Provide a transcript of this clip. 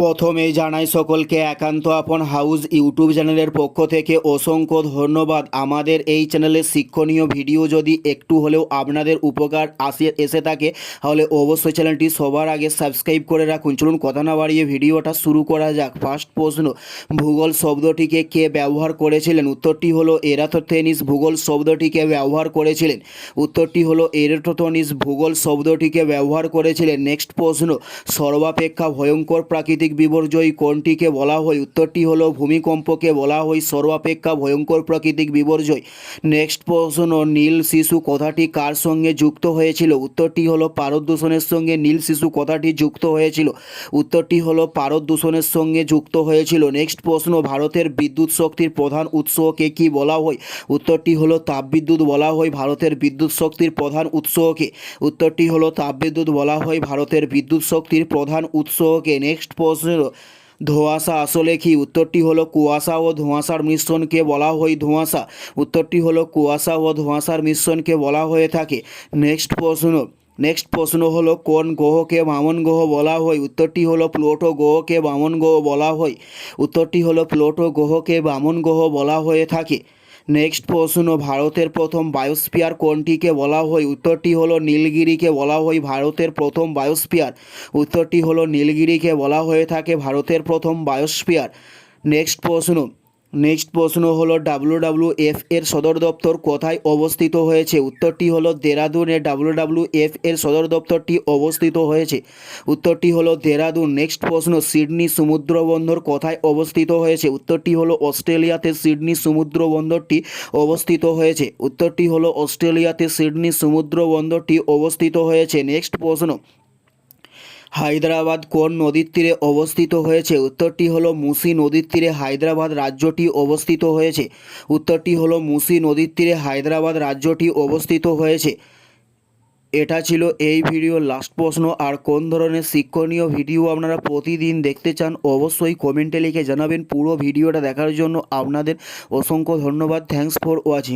প্রথমেই জানাই সকলকে একান্ত আপন হাউস ইউটিউব চ্যানেলের পক্ষ থেকে অসংখ্য ধন্যবাদ। আমাদের এই চ্যানেলের শিক্ষণীয় ভিডিও যদি একটু হলেও আপনাদের উপকার আসে, এসে থাকে, তাহলে অবশ্যই চ্যানেলটি সবার আগে সাবস্ক্রাইব করে রাখুন। চলুন কথা না বাড়িয়ে ভিডিওটা শুরু করা যাক। ফার্স্ট প্রশ্ন, ভূগোল শব্দটিকে কে ব্যবহার করেছিলেন? উত্তরটি হলো এরাথোথেনিস, ভূগোল শব্দটিকে ব্যবহার করেছিলেন। উত্তরটি হলো এরেটোথনিস ভূগোল শব্দটিকে ব্যবহার করেছিলেন। নেক্সট প্রশ্ন, সর্বাপেক্ষা ভয়ঙ্কর প্রাকৃতিক বিপর্যয় কোনটিকে বলা হয়, উত্তরটি হলো, ভূমিকম্পকে বলা হয় সর্বাপেক্ষা ভয়ঙ্কর প্রাকৃতিক বিপর্যয় নেক্সট প্রশ্ন, নীল শিশু কথাটি কার সঙ্গে যুক্ত হয়েছিল? উত্তরটি হলো, পারদ দূষণের সঙ্গে নীল শিশু কথাটি যুক্ত হয়েছিল। উত্তরটি হলো, পারদ দূষণের সঙ্গে যুক্ত হয়েছিল। নেক্সট প্রশ্ন, ভারতের বিদ্যুৎ শক্তির প্রধান উৎসকে কি বলা হয়? উত্তরটি হলো, তাপবিদ্যুৎ বলা হয় ভারতের বিদ্যুৎ শক্তির প্রধান উৎসকে। উত্তরটি হলো, তাপবিদ্যুৎ বলা হয় ভারতের বিদ্যুৎ শক্তির প্রধান উৎসকে। নেক্সট প্রশ্ন ধোঁয়াশা। আসলে কি? উত্তরটি হলো কুয়াশা ও ধোঁয়াশার মিশ্রণকে বলা হয় ধোঁয়াশা। উত্তরটি হলো কুয়াশা ও ধোঁয়াশার মিশ্রণকে বলা হয়ে থাকে। নেক্সট প্রশ্ন। নেক্সট প্রশ্ন হলো কোন গ্রহকে বামন গ্রহ বলা হয় উত্তরটি হলো প্লুটো গ্রহকে বামন গ্রহ বলা হয় উত্তরটি হলো প্লুটো গ্রহকে বামন গ্রহ বলা হয়ে থাকে। নেক্সট প্রশ্ন, ভারতের প্রথম বায়োস্পিয়ার কোনটিকে বলা হয়? উত্তরটি হলো নীলগিরিকে বলা হয় ভারতের প্রথম বায়োস্পিয়ার উত্তরটি হলো নীলগিরিকে বলা হয়ে থাকে ভারতের প্রথম বায়োস্পিয়ার নেক্সট প্রশ্ন নেক্সট প্রশ্ন হলো ডাব্লিউ এফ এর সদর দপ্তর কোথায় অবস্থিত হয়েছে? উত্তরটি হলো দেরাদুনে ডাব্লিউ এফ এর সদর দপ্তরটি অবস্থিত হয়েছে। উত্তরটি হলো দেরাদুন। নেক্সট প্রশ্ন, সিডনি সমুদ্র বন্দর কোথায় অবস্থিত হয়েছে? উত্তরটি হলো অস্ট্রেলিয়াতে সিডনি সমুদ্র বন্দরটি অবস্থিত হয়েছে। উত্তরটি হলো অস্ট্রেলিয়াতে সিডনি সমুদ্র বন্দরটি অবস্থিত হয়েছে। নেক্সট প্রশ্ন হায়দ্রাবাদ কোন নদীর তীরে অবস্থিত হয়েছে? উত্তরটি হলো মুসি নদীর তীরে হায়দ্রাবাদ রাজ্যটি অবস্থিত হয়েছে। উত্তরটি হলো মুসি নদীর তীরে হায়দ্রাবাদ রাজ্যটি অবস্থিত হয়েছে। এটা ছিল এই ভিডিওর লাস্ট প্রশ্ন। আর কোন ধরনের শিক্ষণীয় ভিডিও আপনারা প্রতিদিন দেখতে চান, অবশ্যই কমেন্টে লিখে জানাবেন। পুরো ভিডিওটা দেখার জন্য আপনাদের অসংখ্য ধন্যবাদ। Thanks for watching